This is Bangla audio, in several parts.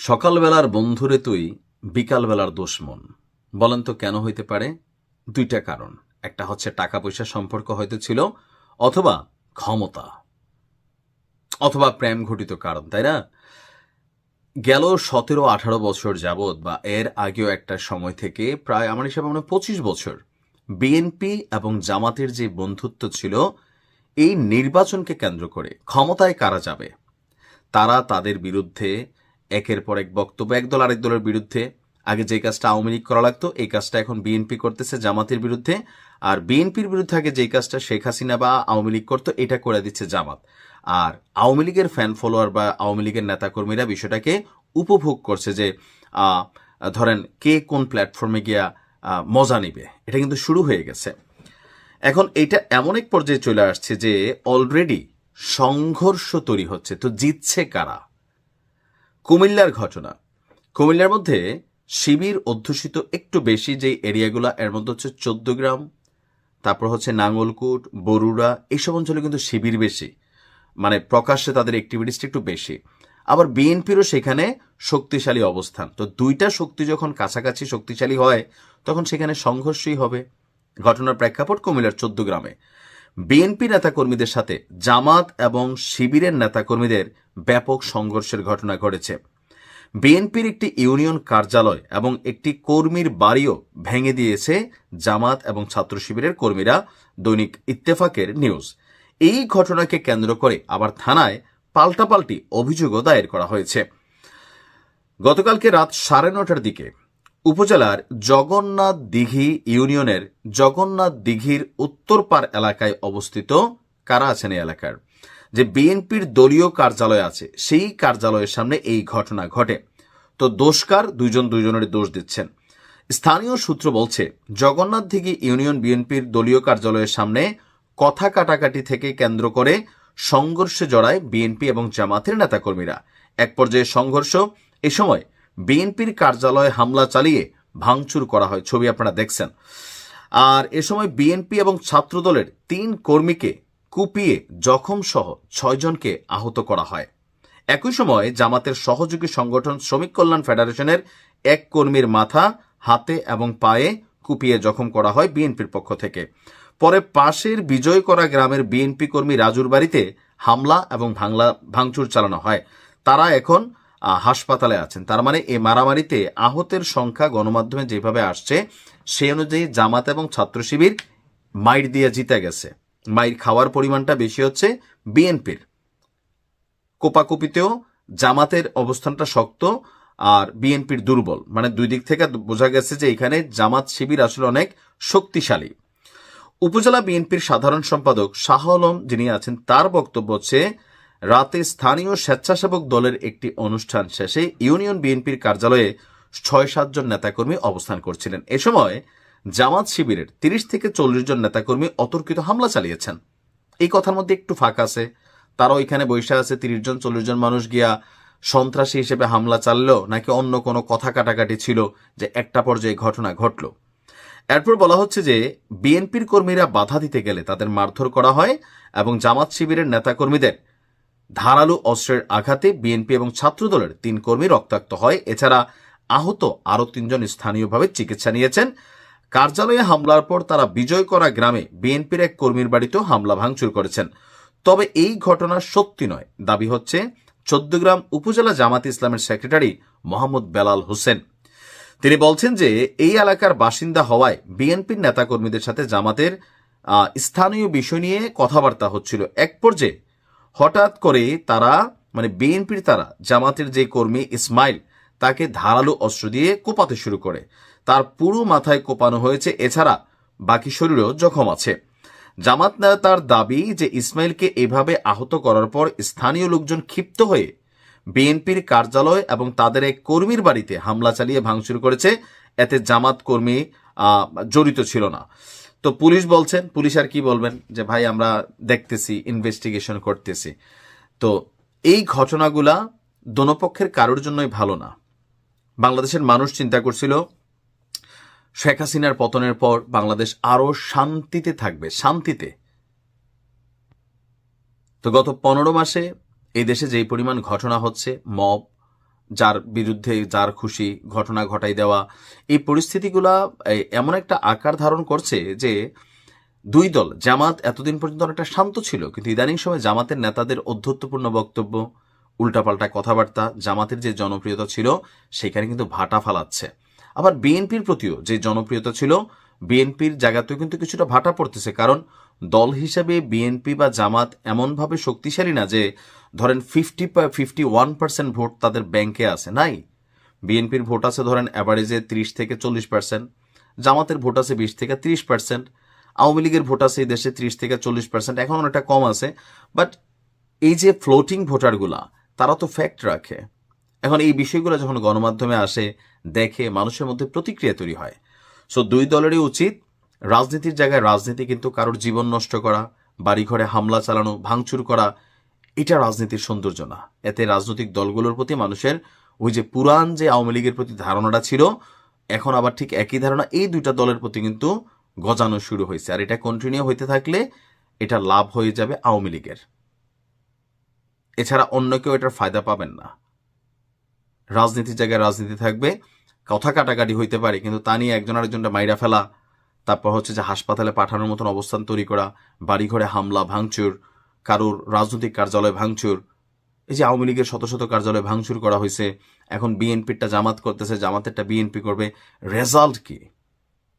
সকালবেলার বন্ধুরে তুই, বিকালবেলার দুশ্মন। বলেন তো কেন হইতে পারে? দুইটা কারণ। একটা হচ্ছে টাকা পয়সা সম্পর্ক হয়তো ছিল, অথবা ক্ষমতা। অথবা প্রেম ঘটিত কারণ, তাই না? গেল সতেরো, আঠারো বছর যাবৎ, বা এর আগেও একটা সময় থেকে প্রায় আমার হিসাবে মনে হয় পঁচিশ বছর, বিএনপি এবং জামাতের যে বন্ধুত্ব ছিল, এই নির্বাচনকে কেন্দ্র করে ক্ষমতায় কারা যাবে? তারা তাদের বিরুদ্ধে একের পর এক বক্তব্য, এক দল আরেক দলের বিরুদ্ধে। আগে যে কাজটা আওয়ামী লীগ করা লাগতো, এই কাজটা এখন বিএনপি করতেছে জামাতের বিরুদ্ধে। আর বিএনপির বিরুদ্ধে আগে যে কাজটা শেখ হাসিনা বা আওয়ামী লীগ করতো, এটা করে দিচ্ছে জামাত। আর আওয়ামী লীগের ফ্যান ফলোয়ার বা আওয়ামী লীগের নেতাকর্মীরা বিষয়টাকে উপভোগ করছে যে ধরেন কে কোন প্ল্যাটফর্মে গিয়া মজা নিবে। এটা কিন্তু শুরু হয়ে গেছে। এখন এটা এমন এক পর্যায়ে চলে আসছে যে অলরেডি সংঘর্ষ তৈরি হচ্ছে। তো জিতছে কারা? কুমিল্লার ঘটনা। কুমিল্লার মধ্যে শিবির অধ্যুষিত একটু বেশি যে এরিয়াগুলো, এর মধ্যে হচ্ছে চোদ্দ গ্রাম, তারপর হচ্ছে নাঙ্গলকুট, বরুড়া এইসব অঞ্চলে কিন্তু শিবির বেশি। মানে প্রকাশ্যে তাদের অ্যাক্টিভিটিসটা একটু বেশি। আবার বিএনপিরও সেখানে শক্তিশালী অবস্থান। তো দুইটা শক্তি যখন কাছাকাছি শক্তিশালী হয়, তখন সেখানে সংঘর্ষই হবে। ঘটনার প্রেক্ষাপট কুমিল্লার চোদ্দ গ্রামে। বিএনপি নেতাকর্মীদের সাথে জামাত এবং শিবিরের নেতাকর্মীদের ব্যাপক সংঘর্ষের ঘটনা ঘটেছে। বিএনপির একটি ইউনিয়ন কার্যালয় এবং একটি কর্মীর বাড়িও ভেঙে দিয়েছে জামাত এবং ছাত্র শিবিরের কর্মীরা, দৈনিক ইত্তেফাকের নিউজ। এই ঘটনাকে কেন্দ্র করে আবার থানায় পাল্টাপাল্টি অভিযোগও দায়ের করা হয়েছে। গতকালকে রাত সাড়ে নটার দিকে উপজেলার জগন্নাথ দিঘি ইউনিয়নের জগন্নাথ দিঘির উত্তরপাড় এলাকায় অবস্থিত কারা আছেন এই এলাকার, যে বিএনপির দলীয় কার্যালয় আছে, সেই কার্যালয়ের সামনে এই ঘটনা ঘটে। তো দোষকার দুইজন দুইজনের দোষ দিচ্ছেন। স্থানীয় সূত্র বলছে, জগন্নাথ দিঘি ইউনিয়ন বিএনপির দলীয় কার্যালয়ের সামনে কথা কাটাকাটি থেকে কেন্দ্র করে সংঘর্ষে জড়ায় বিএনপি এবং জামাতের নেতাকর্মীরা। এক পর্যায়ে সংঘর্ষ, এ সময় বিএনপির কার্যালয়ে হামলা চালিয়ে ভাঙচুর করা হয়। ছবি আপনারা দেখছেন। আর এ সময় বিএনপি এবং ছাত্রদলের তিন কর্মীকে কুপিয়ে জখম সহ ছয়জনকে আহত করা হয়। একই সময় জামাতের সহযোগী সংগঠন শ্রমিক কল্যাণ ফেডারেশনের এক কর্মীর মাথা, হাতে এবং পায়ে কুপিয়ে জখম করা হয় বিএনপির পক্ষ থেকে। পরে পাশের বিজয় করা গ্রামের বিএনপি কর্মী রাজুর বাড়িতে হামলা এবং ভাঙচুর চালানো হয়। তারা এখন হাসপাতালে আছেন। তার মানে এই মারামারিতে আহতের সংখ্যা গণমাধ্যমে যেভাবে আসছে সে অনুযায়ী জামাত এবং ছাত্র শিবির মাইর দিয়ে জিতে গেছে। মাইর খাওয়ার পরিমাণটা বেশি হচ্ছে বিএনপির। কোপাকুপিতেও জামাতের অবস্থানটা শক্ত আর বিএনপির দুর্বল। মানে দুই দিক থেকে বোঝা গেছে যে এখানে জামাত শিবির আসলে অনেক শক্তিশালী। উপজেলা বিএনপির সাধারণ সম্পাদক শাহ আলম যিনি আছেন, তার বক্তব্য হচ্ছে রাতে স্থানীয় স্বেচ্ছাসেবক দলের একটি অনুষ্ঠান শেষে ইউনিয়ন বিএনপির কার্যালয়ে ছয় সাতজন নেতাকর্মী অবস্থান করছিলেন। এ সময় জামাত শিবিরের তিরিশ থেকে চল্লিশ জন নেতাকর্মী অতর্কিত হামলা চালিয়েছেন। এই কথার মধ্যে একটু ফাঁক আছে। তারা ওইখানে বৈশা আছে, তিরিশ জন, চল্লিশ জন মানুষ গিয়া সন্ত্রাসী হিসেবে হামলা চাললো নাকি অন্য কোনো কথা কাটাকাটি ছিল যে একটা পর্যায়ে ঘটনা ঘটলো। এরপর বলা হচ্ছে যে বিএনপির কর্মীরা বাধা দিতে গেলে তাদের মারধর করা হয় এবং জামাত শিবিরের নেতাকর্মীদের ধারালো অস্ত্রের আঘাতে বিএনপি এবং ছাত্রদলের তিন কর্মী রক্তাক্ত হয়। এছাড়া আহত আরও তিনজন স্থানীয়ভাবে চিকিৎসা নিয়েছেন। কার্যালয়ে হামলার পর তারা বিজয় করা গ্রামে বিএনপির এক কর্মীর বাড়িতেও হামলা ভাঙচুর করেছেন। তবে এই ঘটনা সত্যি নয়। দাবি হচ্ছে, চোদ্দগ্রাম উপজেলা জামাত ইসলামের সেক্রেটারি মোহাম্মদ বেলাল হোসেন। তিনি বলছেন যে, এই এলাকার বাসিন্দা হওয়ায় বিএনপির নেতাকর্মীদের সাথে জামাতের স্থানীয় বিষয় নিয়ে কথাবার্তা হচ্ছিল। এক পর্যায়ে হঠাৎ করে তারা মানে বিএনপির তারা, জামাতের যে কর্মী ইসমাইল, তাকে ধারালো অস্ত্র দিয়ে কোপাতে শুরু করে। তার পুরো মাথায় কোপানো হয়েছে, এছাড়া বাকি শরীরেও জখম আছে। জামাত নেতার দাবি যে ইসমাইলকে এভাবে আহত করার পর স্থানীয় লোকজন ক্ষিপ্ত হয়ে বিএনপির কার্যালয় এবং তাদের এক কর্মীর বাড়িতে হামলা চালিয়ে ভাঙচুর করেছে। এতে জামাত কর্মী জড়িত ছিল না। তো পুলিশ বলছেন, পুলিশ আর কি বলবেন যে, ভাই, আমরা দেখতেছি ইনভেস্টিগেশন করতেছি। তো এই ঘটনাগুলা দনপক্ষের কারোর জন্যই ভালো না। বাংলাদেশের মানুষ চিন্তা করছিল, শেখ হাসিনার পতনের পর বাংলাদেশ আরও শান্তিতে থাকবে, শান্তিতে। তো গত পনেরো মাসে এই দেশে যেই পরিমাণ ঘটনা হচ্ছে, মব যার বিরুদ্ধে যার খুশি ঘটনা ঘটাই দেওয়া, এই পরিস্থিতিগুলা এমন একটা আকার ধারণ করছে যে দুই দল, জামাত এতদিন পর্যন্ত অনেকটা শান্ত ছিল, কিন্তু ইদানিং সময় জামাতের নেতাদের অধ্যত্বপূর্ণ বক্তব্য, উল্টাপাল্টা কথাবার্তা, জামাতের যে জনপ্রিয়তা ছিল, সেখানে কিন্তু ভাটা ফালাচ্ছে। আবার বিএনপির প্রতিও যে জনপ্রিয়তা ছিল বিএনপির জায়গাতেও কিন্তু কিছুটা ভাটা পড়তেছে, কারণ দল হিসাবে বিএনপি বা জামাত এমনভাবে শক্তিশালী না যে, ধরেন fifty fifty one percent vote তাদের ব্যাংকে আছে, নাই। বিএনপির ভোট আছে ধরেন অ্যাভারেজে ত্রিশ থেকে চল্লিশ পার্সেন্ট জামাতের ভোট আছে বিশ থেকে ত্রিশ পার্সেন্ট আওয়ামী লীগের ভোট আছে এই দেশে ত্রিশ থেকে চল্লিশ পার্সেন্ট এখন অনেকটা কম আছে। বাট এই যে ফ্লোটিং ভোটারগুলা, তারা তো ফ্যাক্ট রাখে। এখন এই বিষয়গুলো যখন গণমাধ্যমে আসে, দেখে মানুষের মধ্যে প্রতিক্রিয়া তৈরি হয়। সো দুই দলেরই উচিত রাজনীতির জায়গায় রাজনীতি কিন্তু কারোর জীবন নষ্ট করা, বাড়িঘরে হামলা চালানো, ভাঙচুর করা, এটা রাজনীতির সৌন্দর্য না। এতে রাজনৈতিক দলগুলোর প্রতি মানুষের ওই যে পুরান যে আওয়ামী লীগের প্রতি ধারণাটা ছিল, এখন আবার ঠিক একই ধারণা এই দুইটা দলের প্রতি কিন্তু গজানো শুরু হয়েছে। আর এটা কন্টিনিউ হইতে থাকলে এটা লাভ হয়ে যাবে আওয়ামী লীগের। এছাড়া অন্য কেউ এটার ফায়দা পাবেন না। রাজনীতির জায়গায় রাজনীতি থাকবে কথা কাটাকাটি হইতে পারে, কিন্তু তা নিয়ে একজন আরেকজনটা মাইরা ফেলা, তারপর হচ্ছে যে হাসপাতালে পাঠানোর মতন অবস্থান তৈরি করা, বাড়িঘরে হামলা, ভাঙচুর, কারোর রাজনৈতিক কার্যালয় ভাঙচুর, এই যে আওয়ামী লীগের শত শত কার্যালয় ভাঙচুর করা হয়েছে, এখন বিএনপিরটা জামাত করতেছে, জামাতেরটা বিএনপি করবে রেজাল্ট কি?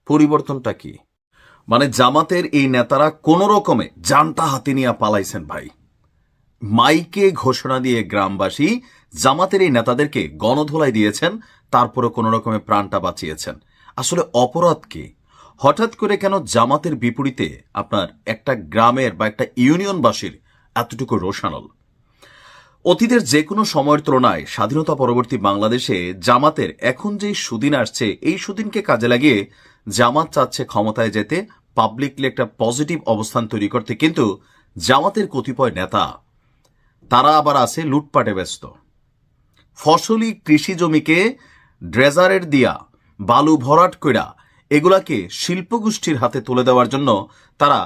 পরিবর্তনটা কি? মানে জামাতের এই নেতারা কোন রকমে জানটা হাতে নিয়ে পালাইছেন ভাই। মাইকে ঘোষণা দিয়ে গ্রামবাসী জামাতের এই নেতাদেরকে গণধোলাই দিয়েছেন তারপরে কোন রকমে প্রাণটা বাঁচিয়েছেন। আসলে অপরাধ কি? হঠাৎ করে কেন জামাতের বিপরীতে আপনার একটা গ্রামের বা একটা ইউনিয়নবাসীর এতটুকু রোশানল অতীতের যে কোনো সময়ের তুলনায় স্বাধীনতা পরবর্তী বাংলাদেশে জামাতের এখন যেই সুদিন আসছে, এই সুদিনকে কাজে লাগিয়ে জামাত চাচ্ছে ক্ষমতায় যেতে পাবলিকলি একটা পজিটিভ অবস্থান তৈরি করতে, কিন্তু জামাতের কতিপয় নেতা, তারা আবার আছে লুটপাটে ব্যস্ত। ফসলি কৃষি জমিকে ড্রেজারের দিয়া, বালু ভরাট কইরা এগুলাকে শিল্পগোষ্ঠীর হাতে তুলে দেওয়ার জন্য তারা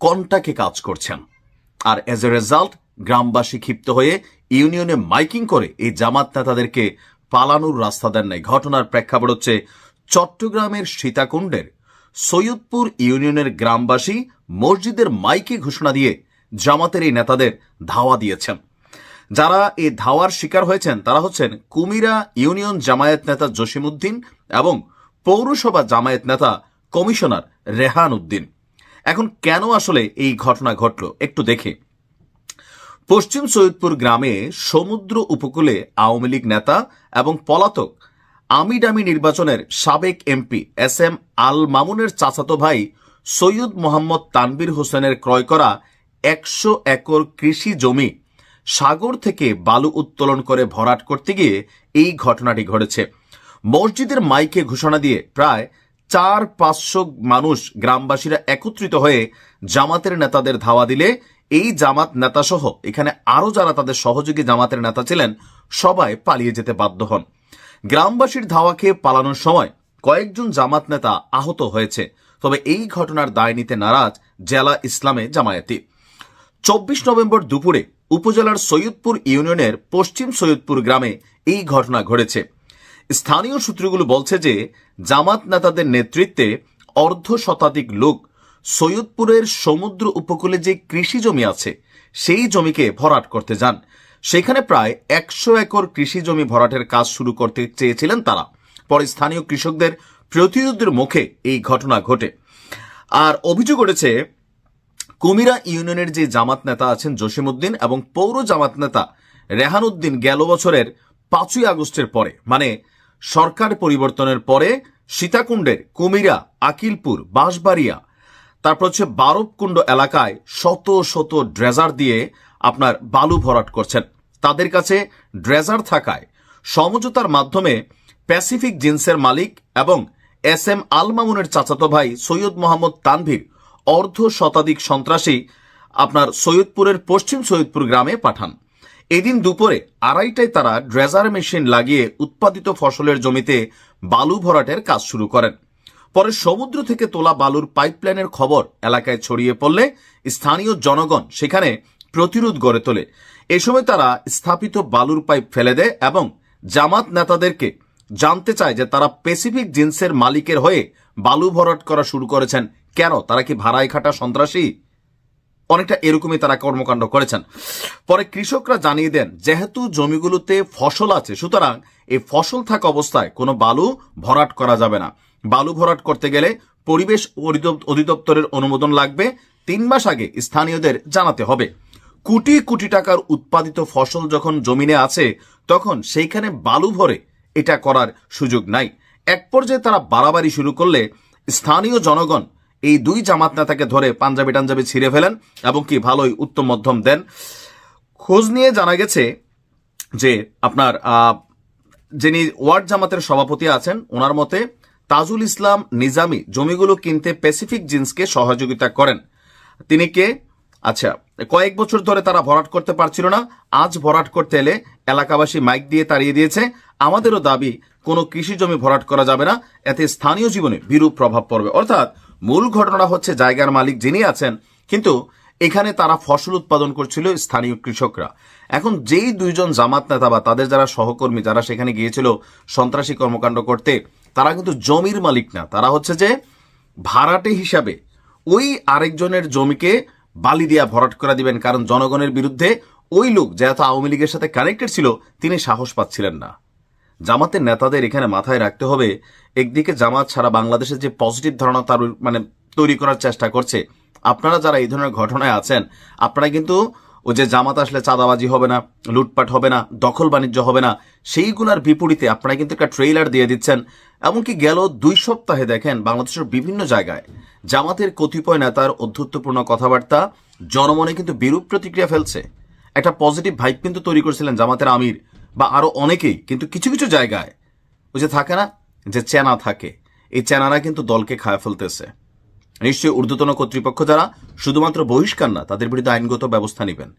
কন্টাকে কাজ করছেন। আর এজ এ রেজাল্ট গ্রামবাসী ক্ষিপ্ত হয়ে ইউনিয়নে মাইকিং করে এই জামাত নেতাদেরকে পালানোর রাস্তা দেন নাই। ঘটনার প্রেক্ষাপট হচ্ছে চট্টগ্রামের সীতাকুণ্ডের সৈয়দপুর ইউনিয়নের গ্রামবাসী মসজিদের মাইকে ঘোষণা দিয়ে জামাতের এই নেতাদের ধাওয়া দিয়েছেন। যারা এই ধাওয়ার শিকার হয়েছেন, তারা হচ্ছেন কুমিরা ইউনিয়ন জামায়াত নেতা জসিমউদ্দিন এবং পৌরসভা জামায়াত নেতা কমিশনার রেহান উদ্দিন। এখন কেন আসলে এই ঘটনা ঘটল একটু দেখে। পশ্চিম সৈয়দপুর গ্রামে সমুদ্র উপকূলে আওয়ামী লীগ নেতা এবং পলাতক আমিডামি নির্বাচনের সাবেক এমপি এস এম আল মামুনের চাচাতো ভাই সৈয়দ মোহাম্মদ তানবির হোসেনের ক্রয় করা একশো একর কৃষি জমি সাগর থেকে বালু উত্তোলন করে ভরাট করতে গিয়ে এই ঘটনাটি ঘটেছে। মসজিদের মাইকে ঘোষণা দিয়ে প্রায় চার পাঁচশো মানুষ গ্রামবাসীরা একত্রিত হয়ে জামাতের নেতাদের ধাওয়া দিলে এই জামাত নেতাসহ, এখানে আরও যারা তাদের সহযোগী জামাতের নেতা ছিলেন, সবাই পালিয়ে যেতে বাধ্য হন। গ্রামবাসীর ধাওয়া খেয়ে পালানোর সময় কয়েকজন জামাত নেতা আহত হয়েছে। তবে এই ঘটনার দায় নিতে নারাজ জেলা ইসলামে জামায়াতি। চব্বিশ নভেম্বর দুপুরে উপজেলার সৈয়দপুর ইউনিয়নের পশ্চিম সৈয়দপুর গ্রামে এই ঘটনা ঘটেছে। স্থানীয় সূত্রগুলো বলছে যে, জামাত নেতাদের নেতৃত্বে অর্ধ শতাধিক লোক সৈয়দপুরের সমুদ্র উপকূলে যে কৃষি জমি আছে, সেই জমিকে ভরাট করতে যান। সেখানে প্রায় একশো একর কৃষি জমি ভরাটের কাজ শুরু করতে চেয়েছিলেন তারা। পরে স্থানীয় কৃষকদের প্রতিরোধের মুখে এই ঘটনা ঘটে। আর অভিযোগ উঠেছে কুমিরা ইউনিয়নের যে জামাত নেতা আছেন জসিমউদ্দিন এবং পৌর জামাত নেতা রেহান উদ্দিন গেল বছরের পাঁচই আগস্টের পরে মানে সরকার পরিবর্তনের পরে সীতাকুণ্ডের কুমিরা, আকিলপুর, বাঁশবাড়িয়া, তারপর হচ্ছে বারবকুণ্ড এলাকায় শত শত ড্রেজার দিয়ে আপনার বালু ভরাট করছেন। তাদের কাছে ড্রেজার থাকায় সমঝোতার মাধ্যমে প্যাসিফিক জিন্সের মালিক এবং এস এম আল মামুনের চাচাতো ভাই সৈয়দ মোহাম্মদ তানভীর অর্ধ শতাধিক সন্ত্রাসী আপনার সৈয়দপুরের পশ্চিম সৈয়দপুর গ্রামে পাঠান। এদিন দুপুরে আড়াইটায় তারা ড্রেজার মেশিন লাগিয়ে উৎপাদিত ফসলের জমিতে বালু ভরাটের কাজ শুরু করেন। পরে সমুদ্র থেকে তোলা বালুর পাইপলাইনের খবর এলাকায় ছড়িয়ে পড়লে স্থানীয় জনগণ সেখানে প্রতিরোধ গড়ে তোলে। এ সময় তারা স্থাপিত বালুর পাইপ ফেলে দেয় এবং জামাত নেতাদেরকে জানতে চায় যে তারা প্যাসিফিক জিন্সের মালিকের হয়ে বালু ভরাট করা শুরু করেছেন। কেন? তারা কি ভাড়ায় খাটা সন্ত্রাসী? অনেকটা এরকমই তারা কর্মকাণ্ড করেছেন। পরে কৃষকরা জানিয়ে দেন, যেহেতু জমিগুলোতে ফসল আছে, সুতরাং এই ফসল থাকা অবস্থায় কোনো বালু ভরাট করা যাবে না। বালু ভরাট করতে গেলে পরিবেশ অধিদপ্তরের অনুমোদন লাগবে। তিন মাস আগে স্থানীয়দের জানাতে হবে। কোটি কোটি টাকার উৎপাদিত ফসল যখন জমিনে আছে, তখন সেইখানে বালু ভরে এটা করার সুযোগ নাই। এক পর্যায়ে তারা বাড়াবাড়ি শুরু করলে স্থানীয় জনগণ এই দুই জামাত নেতাকে ধরে পাঞ্জাবি টাঞ্জাবি ছিঁড়ে ফেলেন এবং কি ভালোই উত্তম মধ্যম দেন। খোঁজ নিয়ে জানা গেছে যে আপনার যিনি ওয়ার্ড জামাতের সভাপতি আছেন, ওনার মতে তাজুল ইসলাম নিজামি জমিগুলো কিনতে প্যাসিফিক জিন্সকে সহযোগিতা করেন। তিনি কে? আচ্ছা কয়েক বছর ধরে তারা ভরাট করতে পারছিল না। আজ ভরাট করতে এলে এলাকাবাসী মাইক দিয়ে তাড়িয়ে দিয়েছে। আমাদেরও দাবি কোনো কৃষি জমি ভরাট করা যাবে না। এতে স্থানীয় জীবনে বিরূপ প্রভাব পড়বে। অর্থাৎ মূল ঘটনা হচ্ছে জায়গার মালিক যিনি আছেন, কিন্তু এখানে তারা ফসল উৎপাদন করছিল স্থানীয় কৃষকরা। এখন যেই দুইজন জামাত নেতা বা তাদের যারা সহকর্মী যারা সেখানে গিয়েছিল সন্ত্রাসী কর্মকাণ্ড করতে, তারা কিন্তু জমির মালিক না। তারা হচ্ছে যে ভাড়াটে হিসাবে ওই আরেকজনের জমিকে বালি দিয়া ভরাট করে দিবেন, কারণ জনগণের বিরুদ্ধে ওই লোক, যেহেতু আওয়ামী লীগের সাথে কানেক্টেড ছিল, তিনি সাহস পাচ্ছিলেন না। জামাতের নেতাদের এখানে মাথায় রাখতে হবে, একদিকে জামাত ছাড়া বাংলাদেশের যে পজিটিভ ধারণা তার মানে তৈরি করার চেষ্টা করছে। আপনারা যারা এই ধরনের ঘটনায় আছেন, আপনারা কিন্তু ও যে জামাত আসলে চাঁদাবাজি হবে না, লুটপাট হবে না, দখল বাণিজ্য হবে না, সেইগুলোর বিপরীতে আপনারা কিন্তু একটা ট্রেইলার দিয়ে দিচ্ছেন। এমনকি গেল দুই সপ্তাহে দেখেন বাংলাদেশের বিভিন্ন জায়গায় জামাতের কতিপয় নেতার অধ্যত্বপূর্ণ কথাবার্তা জনমনে কিন্তু বিরূপ প্রতিক্রিয়া ফেলছে। একটা পজিটিভ ভাইব কিন্তু তৈরি করেছিলেন জামাতের আমির। বা আরও অনেকেই, কিন্তু কিছু কিছু জায়গায় ওই যে থাকে না, যে চেনা থাকে, এই চেনারা কিন্তু দলকে খায় ফেলতেছে। নিশ্চয়ই ঊর্ধ্বতন কর্তৃপক্ষ যারা শুধুমাত্র বহিষ্কার না, তাদের বিরুদ্ধে আইনগত ব্যবস্থা নেবেন।